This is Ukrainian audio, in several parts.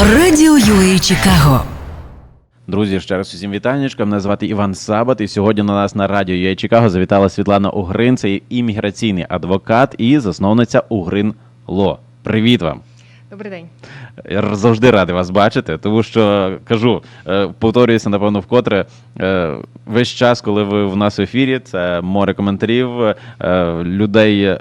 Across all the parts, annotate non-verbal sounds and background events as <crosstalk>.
Радіо UA Чикаго. Друзі, ще раз усім вітаннячка. Мене звати Іван Сабат, і сьогодні на нас на радіо «ЮА Чикаго завітала Світлана Угрин, це імміграційний адвокат і засновниця Угрин Ло. Привіт вам! Добрий день. Я завжди радий вас бачити, тому що кажу, е, повторююся, напевно, вкотре. е, Весь час, коли ви в нас в ефірі, це море коментарів, е, людей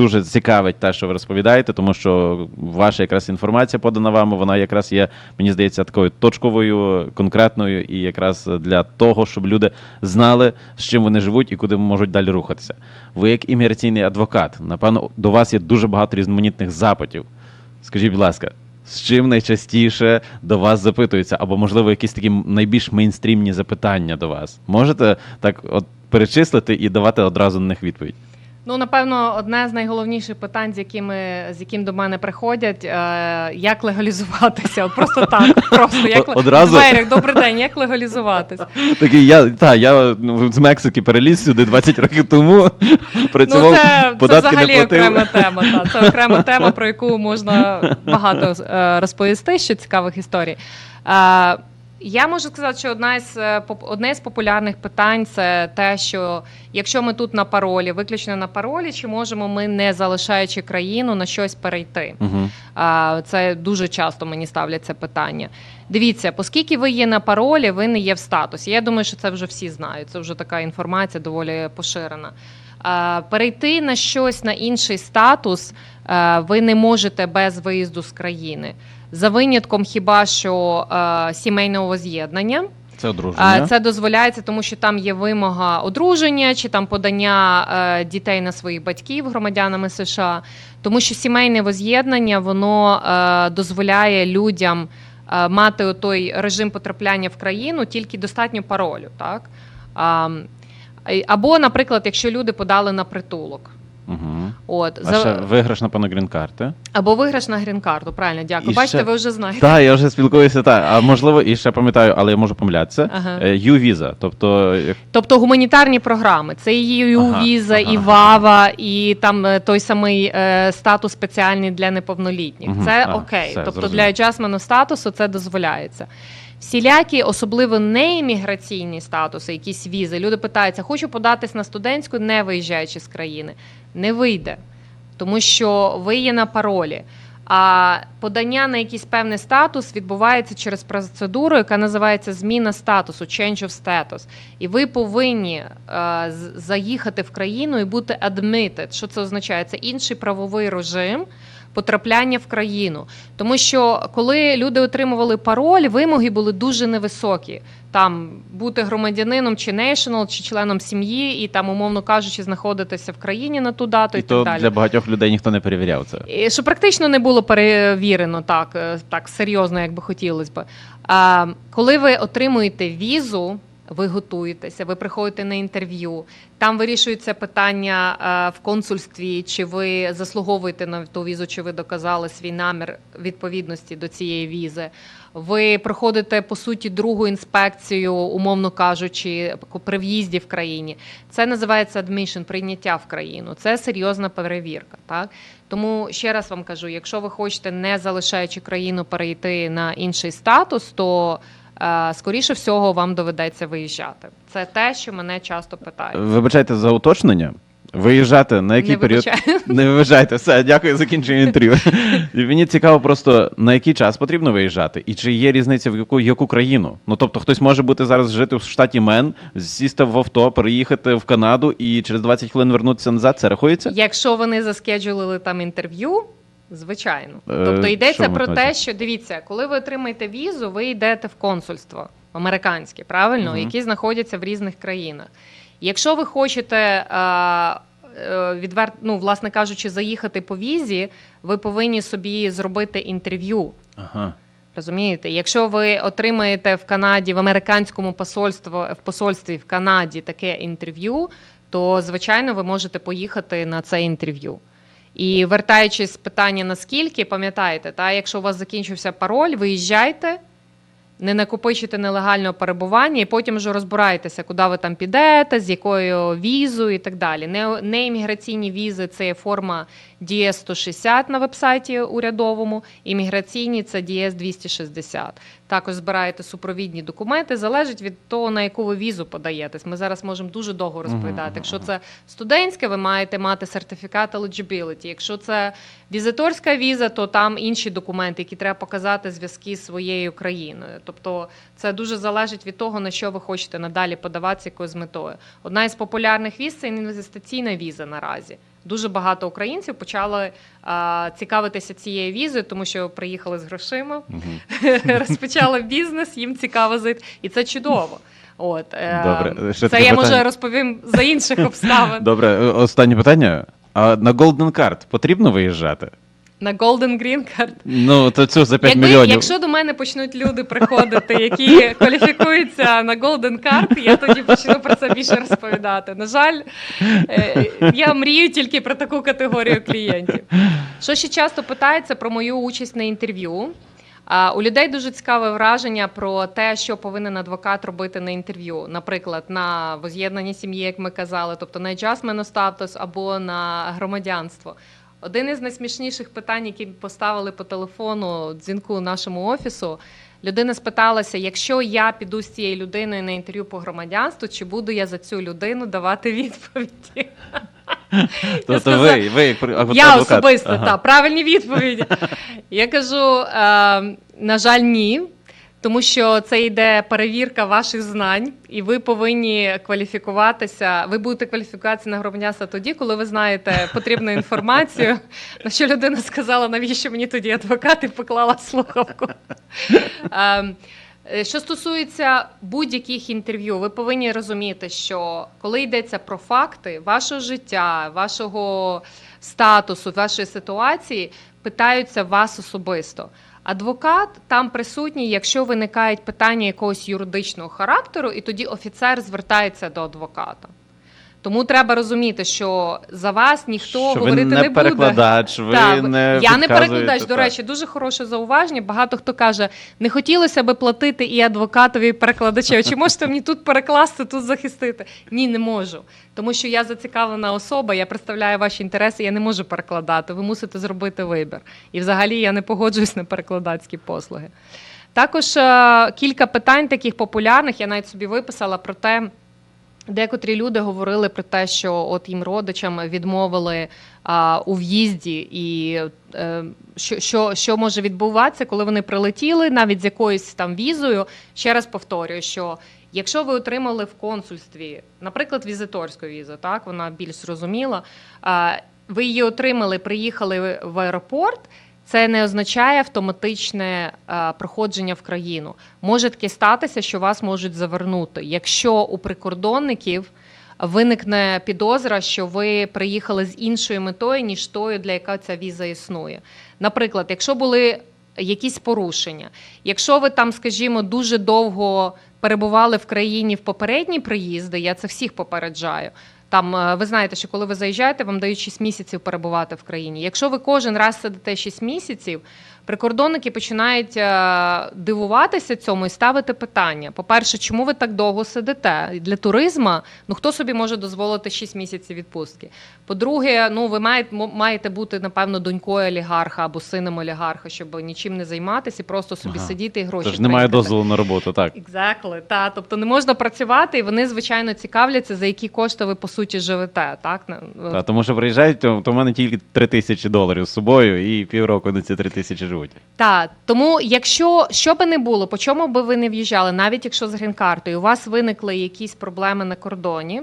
дуже цікавить те, що ви розповідаєте, тому що ваша якраз інформація подана вами, вона якраз є, мені здається, такою точковою, конкретною, і якраз для того, щоб люди знали, з чим вони живуть і куди можуть далі рухатися. Ви як імміграційний адвокат, напевно, до вас є дуже багато різноманітних запитів. Скажіть, будь ласка, з чим найчастіше до вас запитуються, або, можливо, якісь такі найбільш мейнстрімні запитання до вас? Можете так от перечислити і давати одразу на них відповідь? Ну, напевно, одне з найголовніших питань, з якими з яким до мене приходять, е, як легалізуватися. От Просто так, просто як одразу? в дверях, добрий день, як легалізуватися. Такий я та я ну, з Мексики переліз сюди 20 років тому. Працював Ну, це, це податки не взагалі платив. окрема тема. Та. Це окрема тема, про яку можна багато е, розповісти ще цікавих історій. Е, я можу сказати, що одна із е, одне з популярних питань це те, що якщо ми тут на паролі, виключно на паролі, чи можемо ми, не залишаючи країну, на щось перейти? А, Це дуже часто мені ставлять це питання. Дивіться, оскільки ви є на паролі, ви не є в статусі. Я думаю, що це вже всі знають. Це вже така інформація доволі поширена. Перейти на щось на інший статус ви не можете без виїзду з країни. За винятком хіба що а, сімейного воз'єднання. Це одруження. Це дозволяється, тому що там є вимога одруження чи там подання е, дітей на своїх батьків громадянами США, тому що сімейне воз'єднання воно е, дозволяє людям е, мати той режим потрапляння в країну тільки достатньо паролю, так або, наприклад, якщо люди подали на притулок. Угу. От А ще виграш, напевно, грін-карти. або виграш на грін-карту. Правильно, дякую. І Бачите, ще- ви вже знаєте. Так, я вже спілкуюся, так. А можливо, і ще пам'ятаю, але я можу помилятися. Ага. Е, U-Visa, тобто Тобто гуманітарні програми, це і Ага, віза, і ага, ВАВА, і там е, той самий е, статус спеціальний для неповнолітніх. Мгм, Це а, окей. все, тобто зрозумів. для аджасмену статусу це дозволяється. Всілякі, особливо не імміграційні статуси, якісь візи. Люди питаються, хочу податись на студентську, не виїжджаючи з країни. Не вийде, тому що ви є на паролі. А подання на якийсь певний статус відбувається через процедуру, яка називається зміна статусу, change of status. І ви повинні е, заїхати в країну і бути admitted. Що це означає? Це інший правовий режим потрапляння в країну. Тому що коли люди отримували пароль, вимоги були дуже невисокі. Там бути громадянином чи national, чи членом сім'ї, і там, умовно кажучи, знаходитися в країні на ту дату і, і так то далі. для багатьох людей ніхто не перевіряв це. І Що практично не було перевірено так, е, так серйозно, як би хотілося б. А, коли ви отримуєте візу, ви готуєтеся, ви приходите на інтерв'ю. Там вирішується питання е, в консульстві, чи ви заслуговуєте на ту візу, чи ви доказали свій намір відповідності до цієї візи. Ви проходите по суті другу інспекцію, умовно кажучи, при в'їзді в країні. Це називається admission, прийняття в країну. Це серйозна перевірка. Так тому ще раз вам кажу: якщо ви хочете, не залишаючи країну, перейти на інший статус, то скоріше всього вам доведеться виїжджати. Це те, що мене часто питають. Вибачайте за уточнення. Виїжджати на який Не період? Не виїжджайте, все, дякую, закінчую інтерв'ю. Мені цікаво просто на який час потрібно виїжджати, і чи є різниця в яку яку країну? Ну тобто, хтось може бути зараз жити в штаті Мен, сісти в авто, переїхати в Канаду і через 20 хвилин вернутися назад. Це рахується? Якщо вони заскеджулили там інтерв'ю, звичайно. Е, Тобто йдеться про те, що дивіться, коли ви отримаєте візу, ви йдете в консульство американське, правильно, які знаходяться в різних країнах. Якщо ви хочете. е, е, Відвер... ну, власне кажучи, заїхати по візі, ви повинні собі зробити інтерв'ю. Ага. Розумієте, якщо ви отримаєте в Канаді в американському посольстві, в посольстві в Канаді таке інтерв'ю, то звичайно ви можете поїхати на це інтерв'ю. І вертаючись з питання наскільки, пам'ятаєте, та якщо у вас закінчився пароль, виїжджайте, не накопичити нелегального перебування, і потім вже розбираєтеся, куди ви там підете, з якою візою і так далі. Не, не імміграційні візи це є форма DS 160 на вебсайті урядовому, імміграційні це DS 260. Також збираєте супровідні документи, залежить від того, на яку ви візу подаєтесь. Ми зараз можемо дуже довго розповідати. Якщо це студентське, ви маєте мати сертифікат eligibility. Якщо це візиторська віза, то там інші документи, які треба показати зв'язки з своєю країною. Тобто це дуже залежить від того, на що ви хочете надалі подаватися якою з метою. Одна із популярних віз це інвестиційна віза наразі. Дуже багато українців почали а, цікавитися цією візою, тому що приїхали з грошима, <laughs> розпочали бізнес, їм цікаво жити, і це чудово. От е, Добре, ще це я питання. може розповім за інших обставин. Добре, е, останнє питання. А на Golden Card потрібно виїжджати? На Golden Green Card. Ну, то цю за 5 Якби, мільйонів. якщо до мене почнуть люди приходити, які кваліфікуються на Golden Card, я тоді почну про це більше розповідати. На жаль, е, я мрію тільки про таку категорію клієнтів. Що ще часто питається про мою участь на інтерв'ю. У людей дуже цікаве враження про те, що повинен адвокат робити на інтерв'ю. Наприклад, на воз'єднанні сім'ї, як ми казали, тобто на adjustment status або на громадянство. Один із найсмішніших питань, які поставили по телефону дзвінку нашому офісу. Людина спиталася: якщо я піду з цією людиною на інтерв'ю по громадянству, чи буду я за цю людину давати відповіді? <laughs> Тобто ви, ви як адвокат. Я особисто, Ага. так, правильні відповіді. <laughs> Я кажу, е, на жаль, ні. Тому що це йде перевірка ваших знань, і ви повинні кваліфікуватися. Ви будете кваліфікуватися на громадянство тоді, коли ви знаєте потрібну інформацію. <laughs> На що людина сказала, навіщо мені тоді адвокат і поклала слухавку. Е, Що стосується будь-яких інтерв'ю, ви повинні розуміти, що коли йдеться про факти вашого життя, вашого статусу, вашої ситуації, питаються вас особисто. Адвокат там присутній, якщо виникають питання якогось юридичного характеру, і тоді офіцер звертається до адвоката. Тому треба розуміти, що за вас ніхто Що ви говорити не не, буде. перекладач, ви Так, не я не перекладач. До речі, дуже хороше зауваження. Багато хто каже, не хотілося би платити і адвокатові, і перекладачеві. Чи можете мені тут перекласти, тут захистити? Ні, не можу. Тому що я зацікавлена особа, я представляю ваші інтереси, я не можу перекладати. Ви мусите зробити вибір. І взагалі я не погоджуюсь на перекладацькі послуги. Також е, кілька питань таких популярних, я навіть собі виписала про те. Декотрі люди говорили про те, що от їм родичам відмовили а, у в'їзді, і е, що, що, що може відбуватися, коли вони прилетіли навіть з якоюсь там візою. Ще раз повторюю, що якщо ви отримали в консульстві, наприклад, візиторську візу, так вона більш зрозуміла, а, ви її отримали, приїхали в аеропорт. Це не означає автоматичне е, проходження в країну. Може таке статися, що вас можуть завернути. Якщо у прикордонників виникне підозра, що ви приїхали з іншою метою, ніж тою, для яка ця віза існує. Наприклад, якщо були якісь порушення, якщо ви там, скажімо, дуже довго перебували в країні в попередні приїзди, я це всіх попереджаю. Там е, ви знаєте, що коли ви заїжджаєте, вам дають 6 місяців перебувати в країні. Якщо ви кожен раз сидите 6 місяців, прикордонники починають е, дивуватися цьому і ставити питання. По-перше, чому ви так довго сидите? Для туризму, ну хто собі може дозволити 6 місяців відпустки? По-друге, ну ви маєте, маєте бути, напевно, донькою олігарха або сином олігарха, щоб нічим не займатися і просто собі Ага. сидіти і гроші. Тож немає дозволу на роботу, так. Exactly, та тобто не можна працювати, і вони звичайно цікавляться, за які кошти ви по суті живете. Так Та, тому що приїжджають, то, в мене тільки 3 тисячі доларів з собою і півроку на ці 3 тисячі живуть. та тому, якщо що би не було, по чому би ви не в'їжджали, навіть якщо з грін-картою, у вас виникли якісь проблеми на кордоні.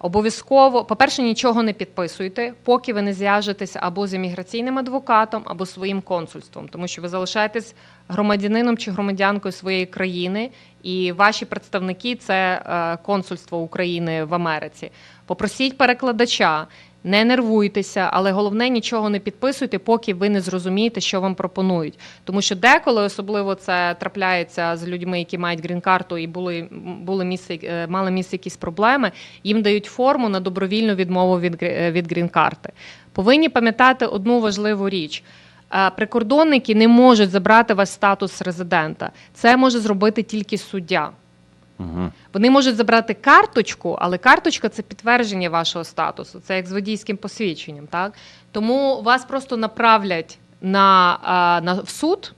Обов'язково, по-перше, нічого не підписуйте, поки ви не зв'яжетеся або з імміграційним адвокатом, або своїм консульством, тому що ви залишаєтесь громадянином чи громадянкою своєї країни, і ваші представники це е, консульство України в Америці. Попросіть перекладача, не нервуйтеся, але головне нічого не підписуйте, поки ви не зрозумієте, що вам пропонують. Тому що деколи, особливо це трапляється з людьми, які мають грін-карту і були, були місце, е, мали місце якісь проблеми, їм дають форму на добровільну відмову від, е, від грін-карти. Повинні пам'ятати одну важливу річ. е, прикордонники не можуть забрати ваш статус резидента. Це може зробити тільки суддя. Вони можуть забрати карточку, але карточка це підтвердження вашого статусу. Це як з водійським посвідченням. Так? Тому вас просто направлять на, на в суд,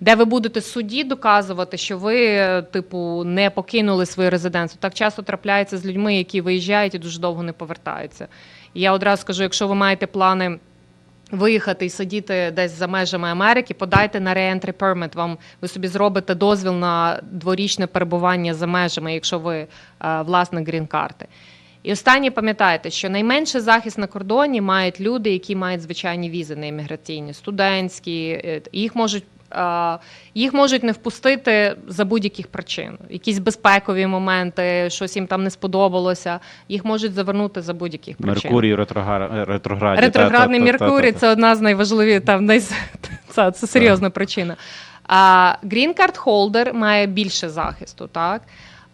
де ви будете судді доказувати, що ви, типу, не покинули своє резиденцію. Так часто трапляється з людьми, які виїжджають і дуже довго не повертаються. І я одразу скажу, якщо ви маєте плани. Виїхати і сидіти десь за межами Америки, подайте на re-entry permit. Вам ви собі зробите дозвіл на дворічне перебування за межами, якщо ви е, власник грін-карти. І останнє пам'ятайте, що найменший захист на кордоні мають люди, які мають звичайні візи на імміграційні, студентські. е, Їх можуть. Їх можуть не впустити за будь-яких причин. Якісь безпекові моменти, щось їм там не сподобалося. Їх можуть завернути за будь-яких причин. Меркурій ретрогра... ретрограді. Ретроградний Та- та- та- та- Меркурій та- це одна з найважливіших там най... <laughs> це, це серйозна причина. А грін-карт-холдер має більше захисту, так?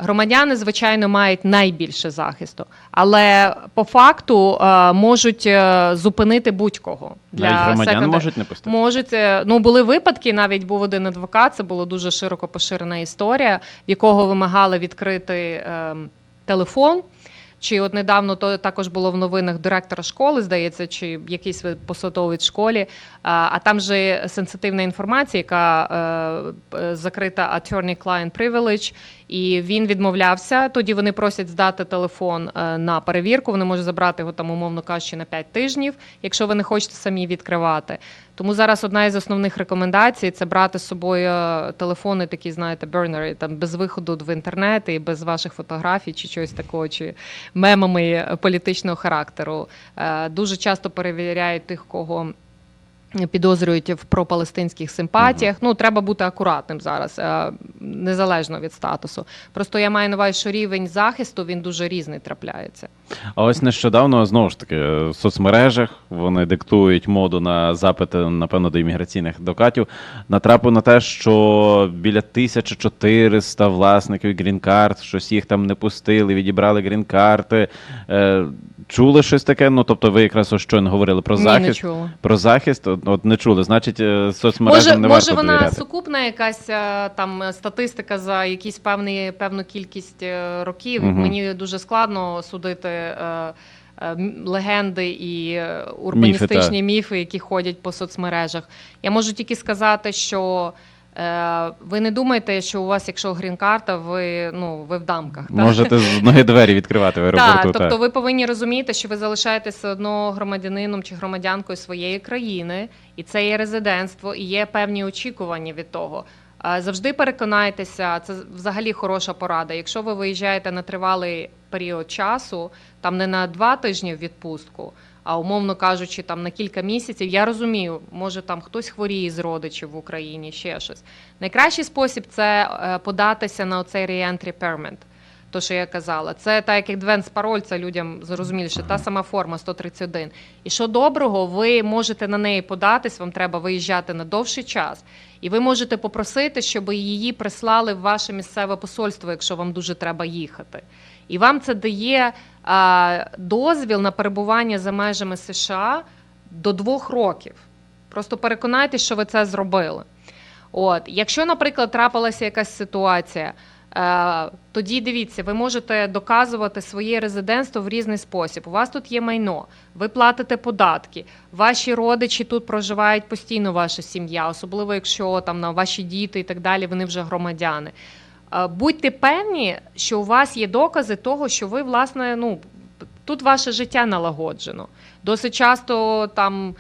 Громадяни, звичайно, мають найбільше захисту, але по факту е, можуть е, зупинити будь-кого Навіть громадян secondary. можуть не пустити. Можуть, е, ну були випадки, навіть був один адвокат, це була дуже широко поширена історія, в якого вимагали відкрити ем, телефон. Чи от недавно то також було в новинах директора школи, здається, чи якийсь посадовець школі. А, а там же сенситивна інформація, яка е, е, закрита attorney-client privilege, і він відмовлявся. Тоді вони просять здати телефон е, на перевірку. Вони можуть забрати його там, умовно кажучи, на 5 тижнів, якщо ви не хочете самі відкривати. Тому зараз одна із основних рекомендацій це брати з собою е, телефони, такі, знаєте, бернери, там без виходу в інтернет і без ваших фотографій чи чогось такого, чи мемами політичного характеру. Е, Дуже часто перевіряють тих, кого. Підозрюють в пропалестинських симпатіях. Ну треба бути акуратним зараз, е, незалежно від статусу. Просто я маю на увазі, що рівень захисту він дуже різний трапляється. А ось нещодавно знову ж таки в соцмережах вони диктують моду на запити, напевно, до імміграційних докатів. Натрапив на те, що біля 1400 власників грін-карт, щось їх там не пустили, відібрали грін-карти. Чули щось таке? Ну тобто, ви якраз ось щойно говорили про Ні, не захист. чула. Про захист, от, от не чули. Значить, е, соцмережам Може, не може варто вона довіряти. сукупна якась е, там е, статистика за якісь певні певну кількість е, років. Мгм. Мені дуже складно судити. е, е, м- Легенди і е, урбаністичні міфи, які ходять по соцмережах. Я можу тільки сказати, що ви не думаєте, що у вас, якщо грін-карта, ви ну ви в дамках. так? Можете з ноги двері відкривати в аеропорту. Так, тобто ви повинні розуміти, що ви залишаєтеся одно громадянином чи громадянкою своєї країни, і це є резидентство, і є певні очікування від того. Завжди переконайтеся, це взагалі хороша порада. Якщо ви виїжджаєте на тривалий період часу, там не на два тижні в відпустку, а умовно кажучи, там на кілька місяців. Я розумію, може там хтось хворіє з родичів в Україні, ще щось. Найкращий спосіб це е, податися на оцей re-entry permit. То, що я казала, це так як advanced пароль, це людям зрозуміліше, та сама форма 131. І що доброго, ви можете на неї податись, вам треба виїжджати на довший час. І ви можете попросити, щоб її прислали в ваше місцеве посольство, якщо вам дуже треба їхати. І вам це дає дозвіл на перебування за межами США до двох років. Просто переконайтеся, що ви це зробили. От, якщо, наприклад, трапилася якась ситуація, е, тоді дивіться, ви можете доказувати своє резидентство в різний спосіб. У вас тут є майно, ви платите податки, ваші родичі тут проживають постійно, ваша сім'я, особливо якщо там на ваші діти і так далі, вони вже громадяни. Будьте певні, що у вас є докази того, що ви, власне, ну тут ваше життя налагоджено. Досить часто там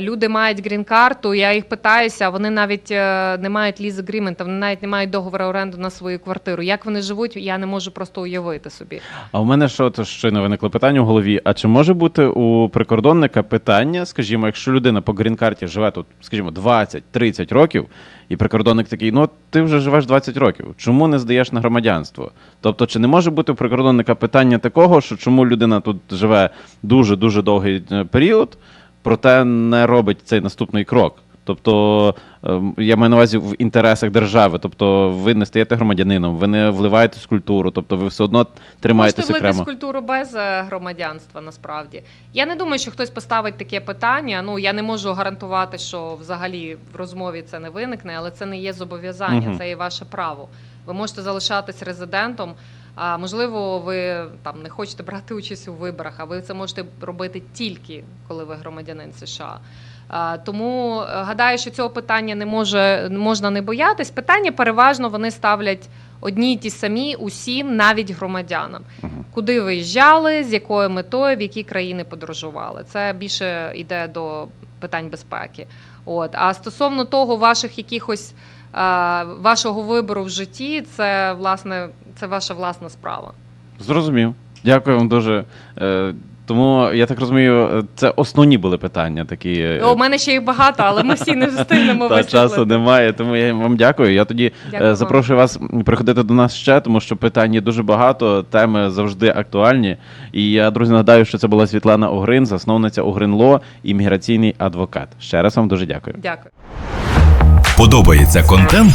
люди мають грін-карту, я їх питаюся, вони навіть е, не мають ліз агрімента, вони навіть не мають договору оренду на свою квартиру. Як вони живуть, я не можу просто уявити собі. А в мене що то щойно виникло питання в голові. А чи може бути у прикордонника питання, скажімо, якщо людина по грін-карті живе тут, скажімо, 20-30 років, і прикордонник такий, ну ти вже живеш 20 років, чому не здаєш на громадянство? Тобто, чи не може бути у прикордонника питання такого, що чому людина тут живе дуже дуже довгий е, період, проте не робить цей наступний крок? Тобто е, я маю на увазі в інтересах держави. Тобто ви не стаєте громадянином, ви не вливаєтесь в культуру, тобто ви все одно Можете влитись окремо. в культуру без е, громадянства, насправді. Я не думаю, що хтось поставить таке питання. Ну я не можу гарантувати, що взагалі в розмові це не виникне, але це не є зобов'язання, Мгм. це є ваше право. Ви можете залишатись резидентом. А можливо, ви там не хочете брати участь у виборах, а ви це можете робити тільки коли ви громадянин США. Тому е, гадаю, що цього питання не може можна не боятись. Питання переважно вони ставлять одні й ті самі усім, навіть громадянам. Куди виїжджали, з якою метою, в які країни подорожували. Це більше йде до питань безпеки. От а стосовно того, ваших якихось вашого вибору в житті, це власне це ваша власна справа. Зрозумів. Дякую вам дуже. Е, Тому я так розумію, е, це основні були питання такі. е, У мене ще їх багато, але ми всі не <laughs> встигнемо Та часу немає, тому я вам дякую. Я тоді Дякую е, вам. запрошую вас приходити до нас ще, тому що питань є дуже багато, теми завжди актуальні. І я, друзі, нагадаю, що це була Світлана Огрин, засновниця Огрин-Ло і міграційний адвокат. Ще раз вам дуже дякую. Дякую. Подобається контент?